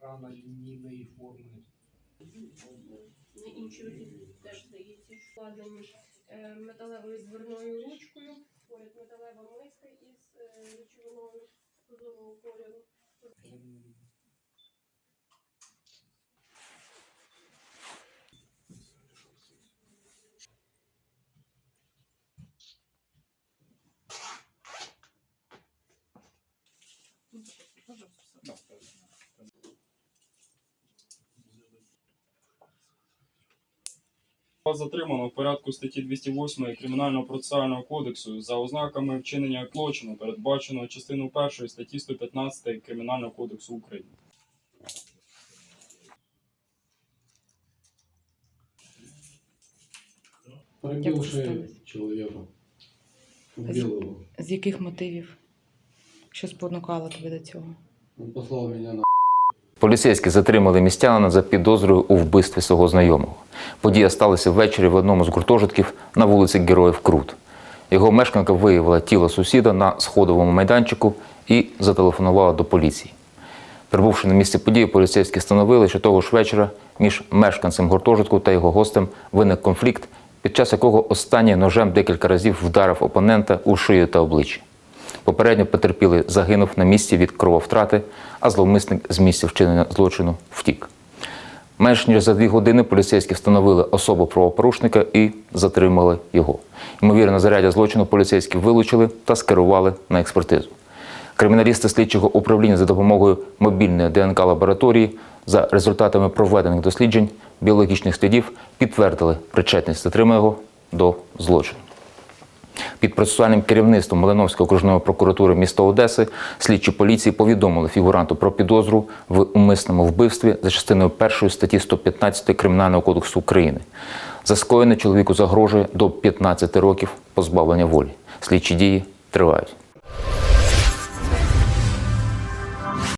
Рана лінійної форми. На інші руки теж здається, що складені е, металевою дверною ручкою. Поряд металева миска із е, речовиною козового кольору. Затримано в порядку статті 208 Кримінального процесуального кодексу за ознаками вчинення злочину, передбаченого частиною 1 статті 115 Кримінального кодексу України. Перебивши чоловіка. Убил его. З яких мотивів? Що спонукало тебе до цього? Он послал меня на Поліцейські затримали містянина за підозрою у вбивстві свого знайомого. Подія сталася ввечері в одному з гуртожитків на вулиці Героїв Крут. Його мешканка виявила тіло сусіда на сходовому майданчику і зателефонувала до поліції. Прибувши на місце події, поліцейські встановили, що того ж вечора між мешканцем гуртожитку та його гостем виник конфлікт, під час якого останній ножем декілька разів вдарив опонента у шию та обличчя. Попередньо потерпілий загинув на місці від крововтрати, а зловмисник з місця вчинення злочину втік. Менш ніж за дві години поліцейські встановили особу правопорушника і затримали його. Ймовірно, заряддя злочину поліцейські вилучили та скерували на експертизу. Криміналісти слідчого управління за допомогою мобільної ДНК лабораторії за результатами проведених досліджень біологічних слідів підтвердили причетність затриманого до злочину. Під процесуальним керівництвом Малиновської окружної прокуратури міста Одеси слідчі поліції повідомили фігуранту про підозру в умисному вбивстві за частиною 1 статті 115 Кримінального кодексу України. За скоєне чоловіку загрожує до 15 років позбавлення волі. Слідчі дії тривають.